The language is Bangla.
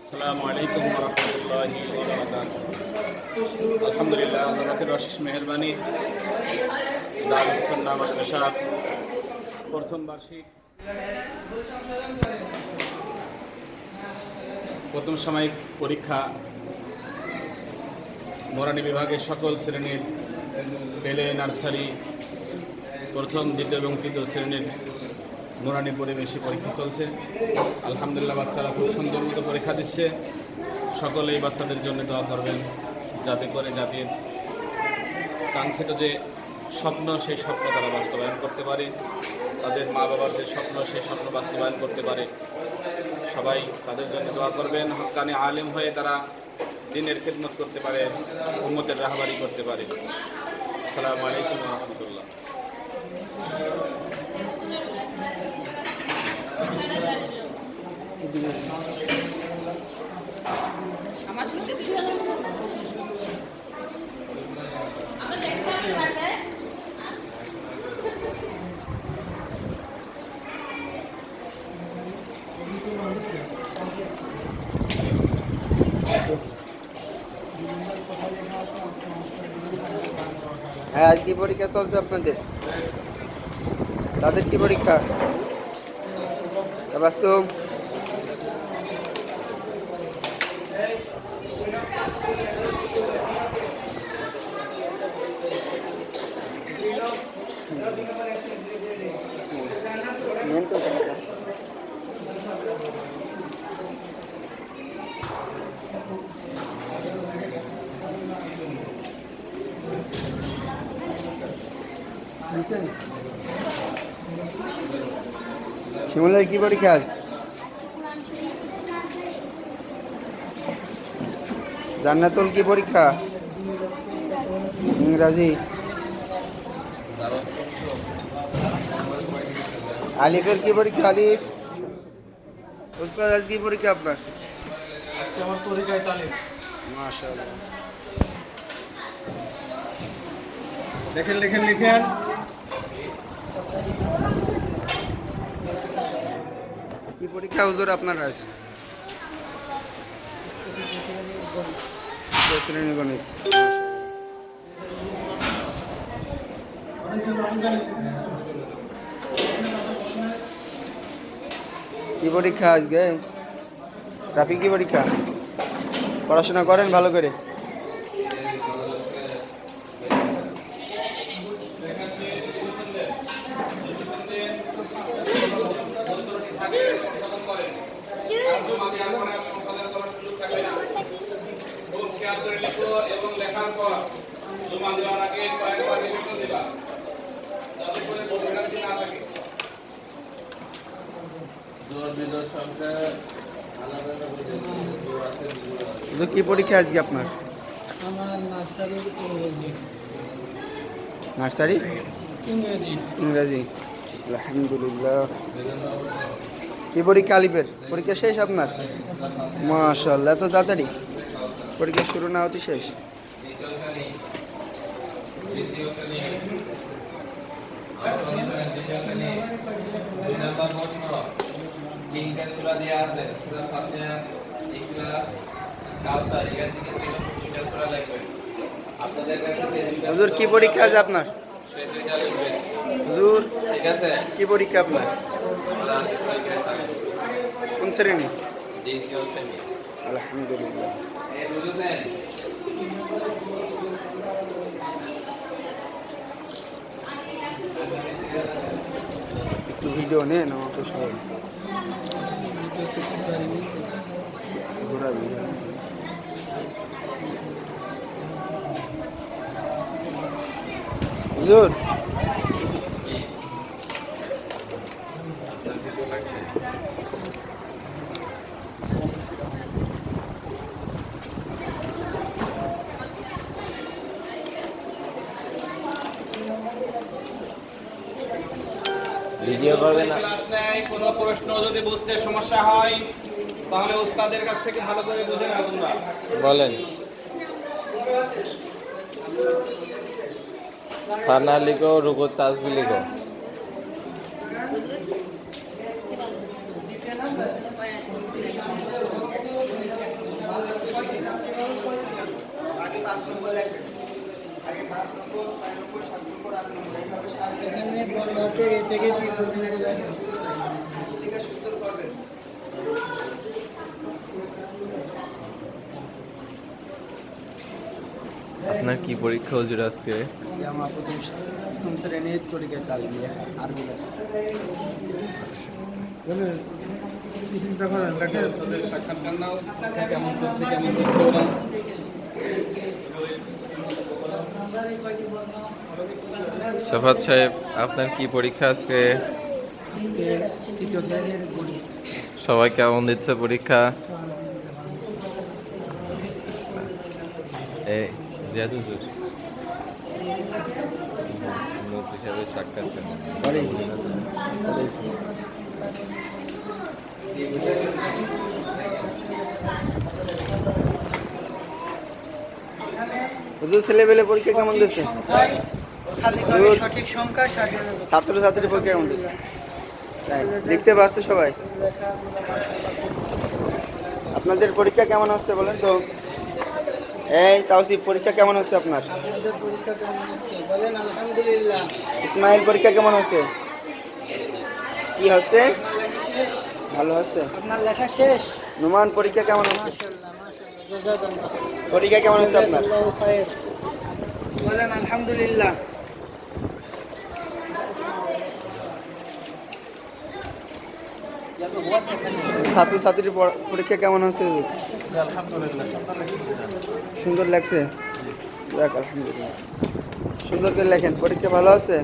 আসসালামু আলাইকুম রহমতুল্লাহি আলহামদুলিল্লাহ আল্লাহের অশেষ মেহরবানি দারুসন্না প্রথম বার্ষিক, প্রথম সাময়িক পরীক্ষা, মোরানি বিভাগের সকল শ্রেণির পেলে নার্সারি, প্রথম, দ্বিতীয় এবং তৃতীয় শ্রেণির নুরানি পরিবেশে পরীক্ষা চলছে। আলহামদুলিল্লাহ বাচ্চারা খুব সুন্দর মতো পরীক্ষা দিচ্ছে। সকলেই বাচ্চাদের জন্য দোয়া করবেন যাতে করে জাতির কাঙ্ক্ষিত যে স্বপ্ন, সেই স্বপ্ন তারা বাস্তবায়ন করতে পারে। তাদের মা বাবার যে স্বপ্ন, সেই স্বপ্ন বাস্তবায়ন করতে পারে। সবাই তাদের জন্য দোয়া করবেন। হকানি আলেম হয়ে তারা দিনের খেদমত করতে পারে, উম্মতের রাহবারি করতে পারে। আসসালামু আলাইকুম রহমতুল্লাহ। আমার শুনতে কিছু ভালো আমরা দেখতে পাচ্ছি হ্যাঁ আজ কি পরীক্ষা চলছে আপনাদের। তাদের কি পরীক্ষা? তাবাসুম নেন তো টাকাটা। শিমুলের কি পরীক্ষা আজ জান্নাতুল কি পরীক্ষা? ইংরাজি। আলিফের কি পরীক্ষা আলিফ? উস্তাদ আজ কি পরীক্ষা আপনার? আজকে আমার তরিকায় তালিম। মাশাআল্লাহ। লেখেন লেখেন লেখেন কি পরীক্ষা হুজুর আপনার আছে? কি পরীক্ষা আজকে? ট্রাফিক কি পরীক্ষা? পড়াশোনা করেন ভালো করে? এবং লেখার পর জমা দেওয়ার আগে কয়েকবার নিবেদন দিবা যাতে করে ভুলভ্রান্তি না থাকে। কি পরীক্ষা আজকে আপনার? আমার নার্সারির ইংরেজি। নার্সারি? ইংরেজি। ইংরাজি। আলহামদুলিল্লাহ। কি পরীক্ষা আলিফের? পরীক্ষা শেষ আপনার? মাশাল্লাহ এত তাড়াতাড়ি। পরীক্ষা শুরু না হতে শেষ। হুজুর কি পরীক্ষা আছে আপনার? হুজুর কি পরীক্ষা আপনার আমরা পরীক্ষায় থাকব কোন শ্রেণি দ্বিতীয় শ্রেণি। আলহামদুলিল্লাহ। একটু ভিডিও নেন আমাকে সবাই ঘোরাবি। হুজুর ভিডিও করবে না। ক্লাস নেয় কোনো প্রশ্ন যদি বুঝতে সমস্যা হয় তাহলে ওস্তাদের কাছ থেকে ভালো করে বুঝে নাও তোমরা। বলেন। সানা লিখো রুকু তাসবি লিখো। নম্বর আপনার কি পরীক্ষা হুজুর আজকে? শ্রেণির আরবি চিন্তা করেন? ওস্তাদের সাক্ষাৎকার নাও। কেমন চলছে কেমন দিচ্ছে ওরা সাফাত সাহেব আপনার কি পরীক্ষা আজকে? সবাই কেমন দিচ্ছে পরীক্ষা? এই হুজুর ছেলেবেলে পরীক্ষা কেমন দিচ্ছে সঠিক সংখ্যা সাজানো ছাত্র ছাত্রী পরীক্ষা কেমন দিচ্ছে দেখতে পাচ্ছে সবাই। আপনাদের পরীক্ষা কেমন হচ্ছে বলেন তো? এই তাওসিফ পরীক্ষা কেমন হচ্ছে আপনার? আপনাদের পরীক্ষা কেমন হচ্ছে? ইসমাইল পরীক্ষা কেমন হচ্ছে? কি হচ্ছে? ভালো হচ্ছে। আপনার লেখা শেষ? নুমান পরীক্ষা কেমন হচ্ছে? পরীক্ষা কেমন হচ্ছে আপনার? বলেন আলহামদুলিল্লাহ। ছাত্র ছাত্রীর পরীক্ষা কেমন আলহামদুলিল্লাহ সুন্দর লাগছে? আলহামদুলিল্লাহ। সুন্দর করে লেখেন। পরীক্ষা ভালো আছে?